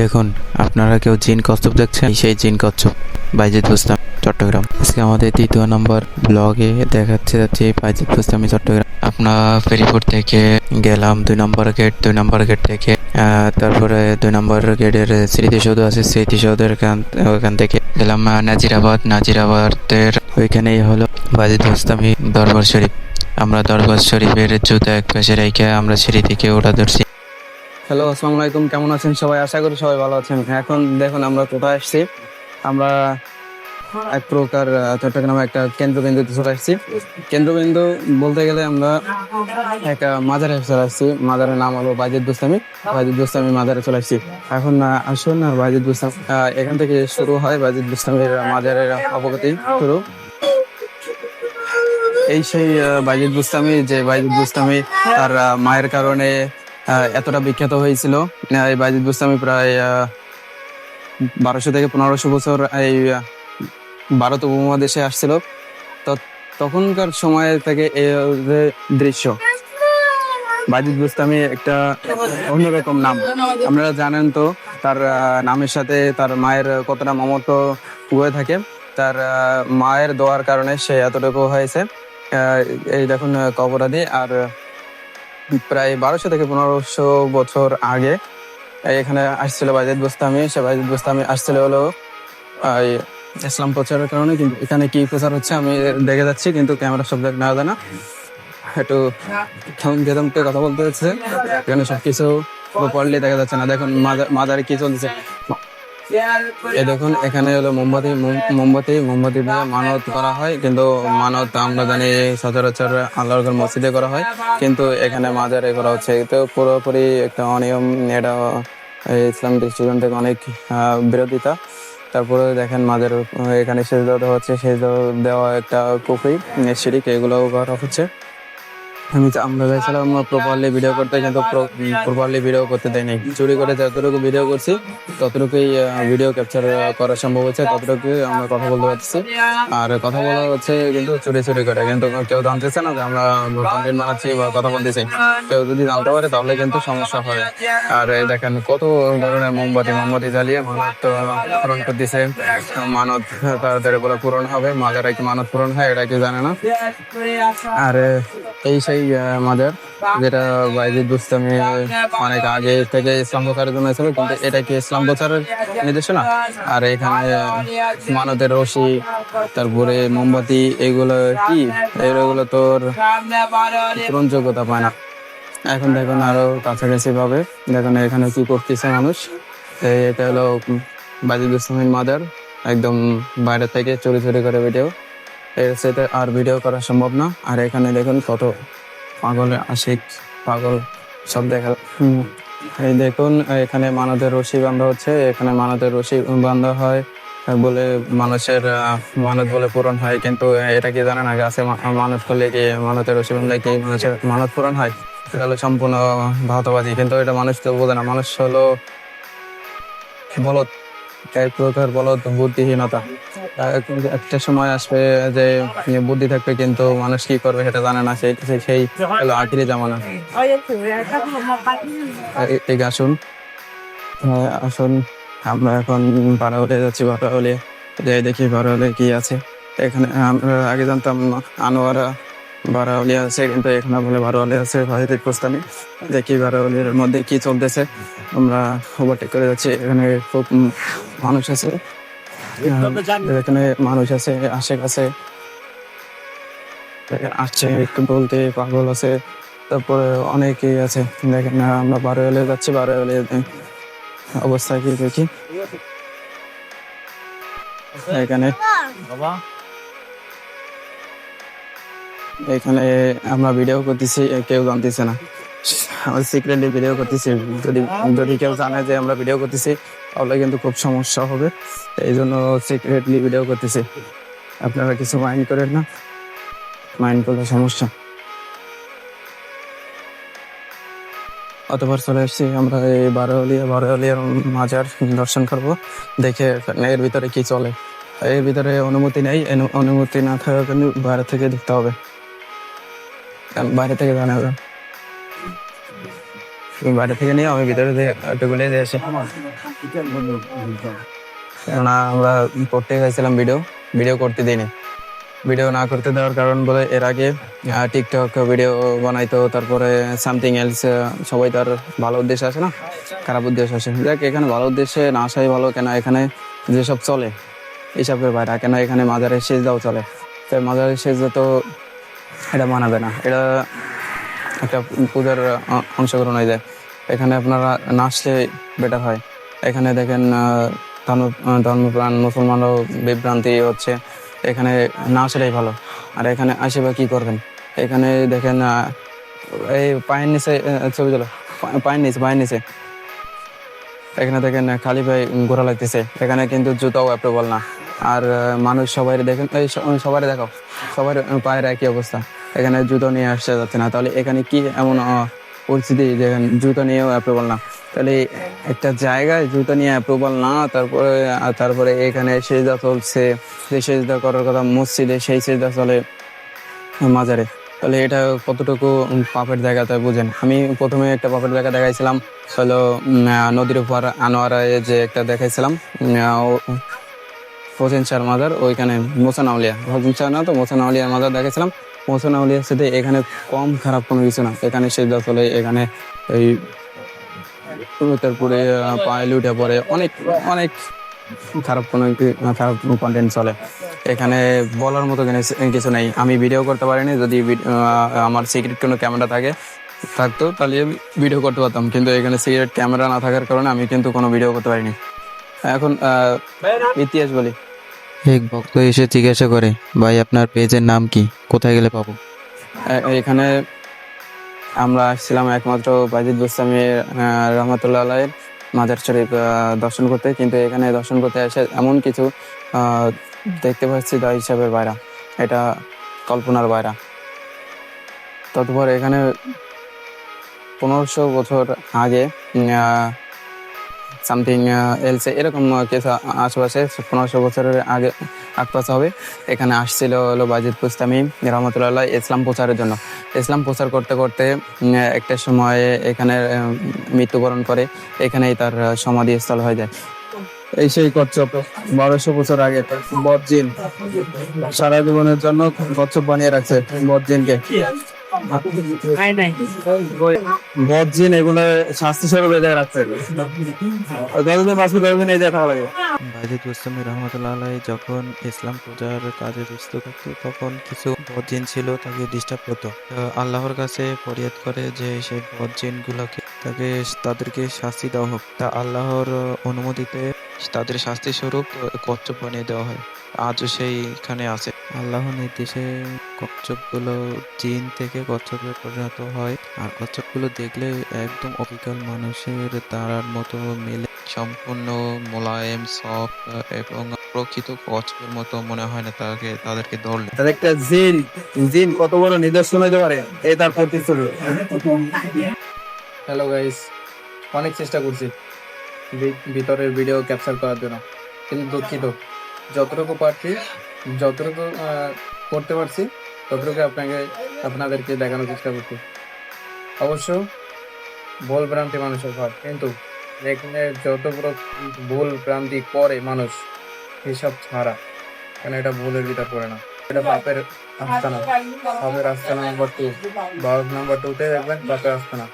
দেখুন, আপনারা কেউ জিন কচ্ছপ দেখছেন? সেই জিন কচ্ছপ বাইজিদ বুস্তাম চট্টগ্রাম। আজকে আমাদের দ্বিতীয় নম্বর ব্লগে দেখাচ্ছে যাচ্ছে বাইজিদ বুস্তামি চট্টগ্রাম। আপনার ফেরিপুর থেকে গেলাম, দুই নম্বর গেট, দুই নম্বর গেট থেকে। তারপরে দুই নম্বর গেটের স্মৃতিসৌধ আছে, স্মৃতিসৌধের ওখান থেকে গেলাম নাজিরাবাদ। নাজিরাবাদের ওইখানেই হলো বাইজিদ বুস্তামি দরবার শরীফ। আমরা দরবার শরীফের জুতা এক পাশে রেখে আমরা সিঁড়ি থেকে ওঠা ধরছি। হ্যালো আসসালামু আলাইকুম কেমন আছেন সবাই? আশা করি সবাই ভালো আছেন। এখন দেখুন, আমরা কোথায় আসছি? আমরা এক প্রকার চট্টগ্রামে একটা কেন্দ্রবিন্দুতে চলে আসছি। কেন্দ্রবিন্দু বলতে গেলে আমরা একটা মাজারে চলে আসছি। মাজারের নাম হলো বাজিদ বুস্তামি বাজিদ বুস্তামি মাজারে চলে আসছি। এখন আসুন না বাজিদ বুস্তাম এখান থেকে শুরু হয় বাজিদ বুস্তামির মাজারের অবগতি শুরু। এই সেই বাইজিদ বুস্তামি যে বাইজিদ বুস্তামি তার মায়ের কারণে এতটা বিখ্যাত হয়েছিল। এই বাইজিদ বুস্তামি প্রায় বারোশো থেকে পনেরোশো বছর এই ভারত উপমহাদেশে আসছিল। তো তখনকার সময় থেকে এই যে দৃশ্য, বাইজিদ বুস্তামি একটা অন্যরকম নাম। আপনারা জানেন তো, তার নামের সাথে তার মায়ের কতটা মমত্ব হয়ে থাকে। তার মায়ের দোয়ার কারণে সে এতটুকু হয়েছে। এই দেখুন কবরাদি, আর প্রায় বারোশো থেকে পনেরোশো বছর আগে এখানে আসছিল বাজেদ গোস্তামি। সে বাজেদ গোস্তামি আসছিল হলো ইসলাম প্রচারের কারণে, কিন্তু এখানে কি প্রচার হচ্ছে আমি দেখে যাচ্ছি, কিন্তু ক্যামেরা সব দেখ না যায় না একটু থমকে থমকে কথা বলতে হচ্ছে। এখানে সব কিছু প্রপারলি দেখা যাচ্ছে না। দেখুন মাদারে কি চলছে এই দেখুন, এখানে হলো মোমবাতি মোমবাতি মোমবাতি দিয়ে মানত করা হয়, কিন্তু মানত আমরা জানি সচরাচর আল্লাহর মসজিদে করা হয়, কিন্তু এখানে মাজারে করা হচ্ছে। তো পুরোপুরি একটা অনিয়ম, এটা ইসলাম দৃষ্টিকোণ থেকে অনেক বিরোধিতা। তারপরে দেখেন মাজার, এখানে সেজ দেওয়া হচ্ছে সেজ দেওয়া একটা কুফরি, শিরিক, এগুলোও করা হচ্ছে। আমি চা- আমরা চাইছিলাম প্রপারলি ভিডিও করতে কিন্তু প্রপারলি ভিডিও করতে দেয় নাই। চুরি করে যতটুকু ভিডিও করছি, ততটুকুই ভিডিও ক্যাপচার করা সম্ভব হচ্ছে, ততটুকুই আমরা কথা বলতে পারছি আর কথা বলা হচ্ছে কিন্তু চুরি চুরি করে, কিন্তু কেউ জানতেছে না যে আমরা কন্টেন্ট বানাচ্ছি বা কথা বলতেছি। কেউ যদি জানতে পারে তাহলে কিন্তু সমস্যা হয়। আর দেখেন কত ধরনের মোমবাতি মোমবাতি জ্বালিয়ে মানত পূরণ করতেছে। মানত তাড়াতাড়ি বলে পূরণ হবে মাজারে কি মানত পূরণ হয়, এটা কি জানে না। আর এই সেই আহ, মাজার যেটা বাইজিদ বুস্তামি অনেক আগে থেকে ইসলাম প্রচারের জন্য ছিল কিন্তু এটা কি ইসলাম প্রচারের নির্দেশনা? আর এখানে মানতের রশি তারপরে মোমবাতি এগুলো কি? এগুলো তোর গ্রহণযোগ্যতা পায় না। এখন দেখুন আরও কাছাকাছি ভাবে দেখুন এখানে কি করতেছে মানুষ। এটা হলো বাইজিদ ইসলামের মাদার একদম বাইরে থেকে চুরি চুরি করে ভিডিও এর সাথে আর ভিডিও করা সম্ভব না। আর এখানে দেখুন কত পাগল আশিক পাগল সব দেখা এই দেখুন এখানে মানতের রশি বান্ধা হচ্ছে। এখানে মানতের রশি বান্ধা হয় বলে মানুষের মানত বলে পূরণ হয়। কিন্তু এটা কি জানেন আগে আছে মানত করলে কি মানতের রশি বান্ধলে কি মানুষের মানত পূরণ হয়? এটা হলো সম্পূর্ণ ভাতবাদী কিন্তু এটা মানুষ তো বোঝে না। মানুষ হলো বলদ এক প্রকার বলদ বুদ্ধিহীনতা। একটা সময় আসবে যে বুদ্ধি থাকবে কিন্তু মানুষ কি করবে সেটা জানে না, সেই সেই- হলো আখিরি জামানা। এই আসুন। আসুন। আমরা এখন বারাউলে যাচ্ছি বারাউলে যে দেখি বারাউলে কি আছে। এখানে আমরা আগে জানতাম আনোয়ারা বারাউলি আছে, কিন্তু এখানে বলে বারাউলি আছে, ভারতের প্রস্তানি দেখি বারাউলির মধ্যে কি চলতেছে। আমরা ওভারটেক করে যাচ্ছি, এখানে খুব মানুষ আছে। এখানে মানুষ আছে আসছে একটু বলতে পাগল আছে তারপরে অনেকেই আছে। দেখেন আমরা বারোয়ালে যাচ্ছি বারোয়ালে অবস্থা কি দেখি? এখানে এখানে আমরা ভিডিও করতেছি কেউ জানতেছে না। আমরা সিক্রেটলি ভিডিও করতেছি যদি যদি কেউ জানে যে আমরা ভিডিও করতেছি তাহলে কিন্তু খুব সমস্যা হবে। এই জন্য সিক্রেটলি ভিডিও করতেছি। আপনারা কিছু মাইন্ড করেন না? মাইন্ড করলে সমস্যা। অতবার চলে এসেছি আমরা এই বারোয়ালিয়া, বারোয়ালিয়ার মাজার দর্শন করব। দেখে এর ভিতরে কি চলে। এর ভিতরে অনুমতি নেই অনুমতি না থাকা কিন্তু বাইরে থেকে দেখতে হবে। বাইরে থেকে জানা যাবে। তুমি বাইরে থেকে নিয়ে আমি ভিতরে একটু গুলে দিয়ে আসি। কেননা আমরা করতে গেছিলাম ভিডিও ভিডিও করতে দিইনি। ভিডিও না করতে দেওয়ার কারণ বলে এর আগে টিকটক ভিডিও বানাইতো, তারপরে সামথিং এলস সবাই তার ভালো উদ্দেশ্য আছে না, খারাপ উদ্দেশ্য আছে দেখ এখানে ভালো উদ্দেশ্যে না আসাই ভালো, কেন এখানে যেসব চলে এইসবের বাইরে কেন এখানে মাজারের শেষ দাও চলে। তাই মাজারের শেষ তো এটা মানাবে না। এটা একটা পূজার অংশগ্রহণ হয়ে যায়। এখানে আপনারা নাচলে বেটার হয়। এখানে দেখেন ধর্ম ধর্মপ্রাণ, মুসলমানরাও বিভ্রান্তি হচ্ছে। এখানে না আসাটাই ভালো। আর এখানে আসে বা কী করবেন? এখানে দেখেন এই পায়ের নিচে ছবি পা- পায়ের নিচে পায়ের নিচে। এখানে দেখেন, খালি ভাই ঘোরা লাগতেছে। এখানে কিন্তু জুতাও অ্যাপ্রুভাল না। আর মানুষ সবাই দেখেন সবাই দেখাও। সবার পায়ের একই অবস্থা। এখানে জুতো নিয়ে আসতে যাচ্ছে না। তাহলে এখানে কি এমন পরিস্থিতি যে জুতো নিয়েও অ্যাপ্রুভাল না? তাহলে একটা জায়গায় জুতো নিয়ে অ্যাপ্রুভাল না, তারপরে তারপরে এখানে সেজদা চলছে যে সেজদা করার কথা মসজিদে, সেই সেজদা চলে মাজারে। তাহলে এটা কতটুকু পাপের জায়গা তাই বুঝেন। আমি প্রথমে একটা পাপের জায়গা দেখাইছিলাম, হলো নদীর উপর আনোয়ারায় যে একটা দেখাইছিলাম হোসেন শাহর মাজার, ওইখানে মোসান আউলিয়া। হোসেন শাহ না তো, মোসান আউলিয়ার মাজার দেখেছিলাম আউলিয়ার সাথে এখানে কম খারাপ কোনো কিছু না। এখানে সেজদা চলে এখানে এই তারপরে পায়ে লুটে পড়ে, অনেক অনেক খারাপ কোনো খারাপ কন্টেন্ট চলে। এখানে বলার মতো কিছু নেই। আমি ভিডিও করতে পারিনি, যদি আমার সিক্রেট কোনো ক্যামেরা থাকে, থাকতো, তাহলে ভিডিও করতে পারতাম। কিন্তু এখানে সিক্রেট ক্যামেরা না থাকার কারণে আমি কিন্তু কোনো ভিডিও করতে পারিনি। এখন ইতিহাস বলি। এক ভক্ত এসে জিজ্ঞাসা করে, ভাই, আপনার পেজের নাম কি? কোথায় গেলে পাবো? এখানে আমরা আসছিলাম একমাত্র বাজিদ গোস্বামী রহমতুল্লাহ আলাইয়ের মাজার শরীফ দর্শন করতে। কিন্তু এখানে দর্শন করতে এসে এমন কিছু দেখতে পাচ্ছি দা হিসাবের বাইরা। এটা কল্পনার বাইরা। ততপর এখানে পনেরোশো বছর আগে সামথিং এলসে এরকম কিছু আশেপাশে পনেরোশো বছরের আগে আশপাশ হবে। এখানে আসছিল হলো বাজিদ পুস্তামি রহমতুল্লাহ ইসলাম প্রচারের জন্য। ইসলাম প্রচার করতে করতে একটা সময়ে এখানে মৃত্যুবরণ করে এখানেই তার আহ, সমাধিস্থল হয়ে যায়। এই সেই কচ্ছপ বারোশো বছর আগে বদজিন সারা জীবনের জন্য কচ্ছপ বানিয়ে রাখছে বদজিনকে। বদজিন এগুলো শাস্তি স্বরূপ বেঁধে রাখছে যতদিন বাঁচবে ততদিন এই দেখা লাগে। বাইজিদ গোস্বামী রহমতুল্লাহ যখন ইসলাম প্রচার কাজে ব্যস্ত থাকতো তখন কিছু বদজিন ছিল তাকে ডিস্টার্ব করতো। আল্লাহর কাছে ফরিয়াদ করে যে সেই বদজিন গুলোকে তাকে তাদেরকে শাস্তি দেওয়া হোক। তা আল্লাহর অনুমতিতে তাদের শাস্তি স্বরূপ কচ্ছপ বানিয়ে দেওয়া হয়। আজও সেইখানে আছে। আল্লাহর নির্দেশে কচ্ছপগুলো চীন থেকে কচ্ছপে পরিণত হয়। আর কচ্ছপগুলো দেখলে একদম অবিকল মানুষের তারার মতো মেলে। সম্পূর্ণ মোলায়েম সফট এবং প্রকৃত কচ্ছপের মতো মনে হয় না তাকে তাদেরকে ধরলে। তার একটা জিন জিন কত বড় নিদর্শন হইতে পারে? এই তার প্রতিশ্রুতি হ্যালো গাইস অনেক চেষ্টা করছি ভি- ভিতরের ভিডিও ক্যাপচার করার জন্য। কিন্তু দুঃখিত। যতটুকু পারছি যতটুকু আহ, করতে পারছি ততটুকু আপনাকে, আপনাদেরকে দেখানোর চেষ্টা করছি। অবশ্য ভুল প্রান্তি মানুষের ভাগ কিন্তু এখানে যত বড় ভুল প্রান্তি করে মানুষ হিসাব ছাড়া কেন এটা ভুলের ভিতর পড়ে না? এটা পাপের আস্তানা। পাপের আস্তানা নাম্বার টু বারো নাম্বার টুতে দেখবেন পাপের আস্তানা।